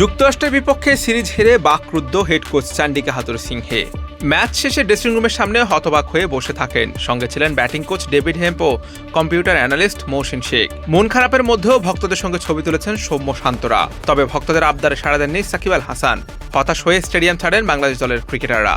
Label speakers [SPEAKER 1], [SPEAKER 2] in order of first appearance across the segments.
[SPEAKER 1] যুক্তরাষ্ট্রের বিপক্ষে সিরিজ হেরে বাকরুদ্ধ head coach Chandika Hathurusinghe match শেষে ড্রেসিং রুমের সামনে হতবাক হয়ে বসে থাকেন। সঙ্গে ছিলেন batting coach David হেম্পো computer analyst Mohsin Sheikh. মন খারাপের মধ্যেও ভক্তদের সঙ্গে ছবি তুলেছেন সৌম্য শান্তরা। তবে ভক্তদের আবদারে সাড়া দেননি সাকিব আল হাসান। হতাশ হয়ে স্টেডিয়াম ছাড়েন বাংলাদেশ দলের ক্রিকেটাররা।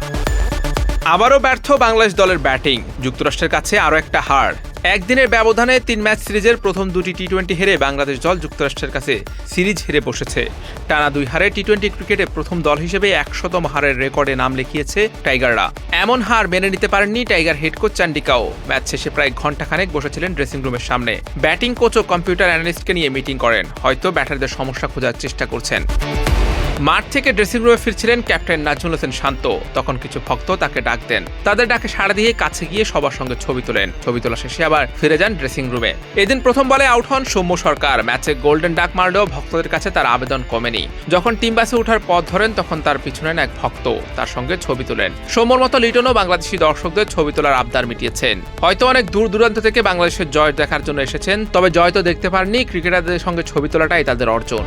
[SPEAKER 1] আবারও ব্যর্থ বাংলাদেশ দলের ব্যাটিং। যুক্তরাষ্ট্রের কাছে আরও একটা হার। একদিনের ব্যবধানে তিন ম্যাচ সিরিজের প্রথম দুটি টি টোয়েন্টি হেরে বাংলাদেশ দল যুক্তরাষ্ট্রের কাছে সিরিজ হেরে বসেছে। টানা দুই হারে টি টোয়েন্টি ক্রিকেটে প্রথম দল হিসেবে একশতম হারের রেকর্ডে নাম লিখিয়েছে টাইগাররা। এমন হার মেনে নিতে পারেননি টাইগার হেড কোচ চান্ডিকাও। ম্যাচ শেষে প্রায় ঘন্টাখানেক বসেছিলেন ড্রেসিং রুমের সামনে। ব্যাটিং কোচ ও কম্পিউটার অ্যানালিস্টকে নিয়ে মিটিং করেন। হয়তো ব্যাটারদের সমস্যা খোঁজার চেষ্টা করছেন। মাঠ থেকে ড্রেসিং রুমে ফিরছিলেন ক্যাপ্টেন নাজমুল হোসেন শান্ত। তখন কিছু ভক্ত তাকে ডাক দেন। তাদের ডাকে সাড়া দিয়ে কাছে গিয়ে সবার সঙ্গে ছবি তোলেন। ছবি তোলা শেষে আবার ফিরে যান ড্রেসিং রুমে এদিন প্রথম বলে আউট হন সৌম্য সরকার। ম্যাচে গোল্ডেন ডাক মারলেও ভক্তদের কাছে তার আবেদন কমেনি। যখন টিম বাসে ওঠার পথ ধরেন, তখন তার পিছনে এক ভক্ত। তার সঙ্গে ছবি তোলেন। সৌম্যর মতো লিটনও বাংলাদেশি দর্শকদের ছবি তোলার আবদার মিটিয়েছেন। হয়তো অনেক দূর দূরান্ত থেকে বাংলাদেশের জয় দেখার জন্য এসেছেন, তবে জয় তো দেখতে পারেননি ক্রিকেটারদের সঙ্গে ছবি তোলাটাই তাদের অর্জন।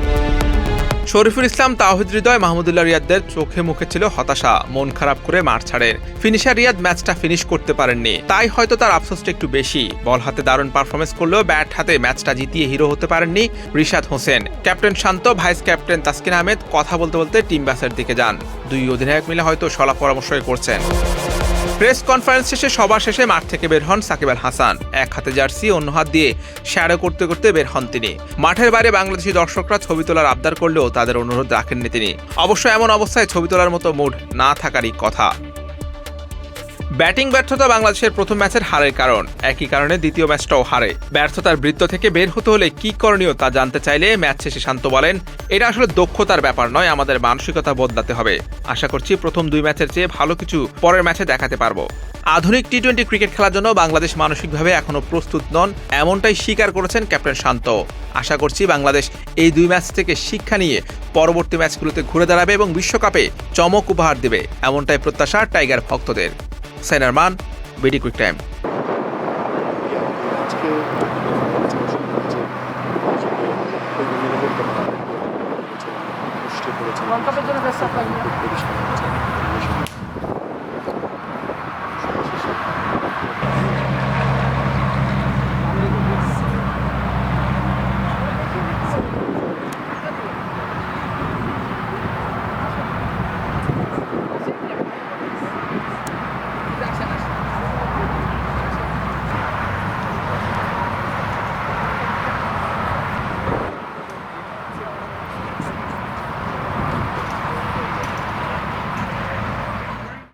[SPEAKER 1] শরীফুল ইসলাম, তাওহিদ হৃদয়, মাহমুদুল্লাহ রিয়াদদের চোখে মুখে ছিল হতাশা, মন খারাপ করে মাঠ ছাড়েন ফিনিশার রিয়াদ ম্যাচটা ফিনিশ করতে পারেননি। তাই হয়তো তার আফসোসটা একটু বেশি। বল হাতে দারুণ পারফরমেন্স করলেও ব্যাট হাতে ম্যাচটা জিতিয়ে হিরো হতে পারেননি Rishad Hossain. Captain Shanto, vice captain Taskin Ahmed কথা বলতে বলতে টিম ব্যাসের দিকে যান। দুই অধিনায়ক মিলে হয়তো সলা পরামর্শই করছেন। প্রেস কনফারেন্স শেষে সবার শেষে মাঠ থেকে বের হন সাকিব আল হাসান। এক হাতে জার্সি, অন্য হাত দিয়ে শ্যাডো করতে করতে বের হন তিনি। মাঠের বাইরে বাংলাদেশি দর্শকরা ছবি তোলার আবদার করলেও তাদের অনুরোধ রাখেননি তিনি। অবশ্য এমন অবস্থায় ছবি তোলার মতো মুড না থাকারই কথা। ব্যাটিং ব্যর্থতা বাংলাদেশের প্রথম ম্যাচের হারের কারণ। একই কারণে দ্বিতীয় ম্যাচটাও হারে। ব্যর্থতার বৃত্ত থেকে বের হতে হলে কি করণীয় তা জানতে চাইলে ম্যাচ শেষে শান্ত বলেন, এটা আসলে দক্ষতার ব্যাপার নয়, আমাদের মানসিকতা বদলাতে হবে। আশা করছি প্রথম দুই ম্যাচের চেয়ে ভালো কিছু পরের ম্যাচে দেখাতে পারব। আধুনিক টি টোয়েন্টি ক্রিকেট খেলার জন্য বাংলাদেশ মানসিকভাবে এখনও প্রস্তুত নন, এমনটাই স্বীকার করেছেন ক্যাপ্টেন শান্ত। আশা করছি বাংলাদেশ এই দুই ম্যাচ থেকে শিক্ষা নিয়ে পরবর্তী ম্যাচগুলোতে ঘুরে দাঁড়াবে এবং বিশ্বকাপে চমক উপহার দেবে, এমনটাই প্রত্যাশা টাইগার ভক্তদের। সাইনার আরমান বিডি কুইক টাইম
[SPEAKER 2] আজকে নিরাপত্তা পুষ্টি করেছে
[SPEAKER 3] ওয়ার্ল্ড কাপের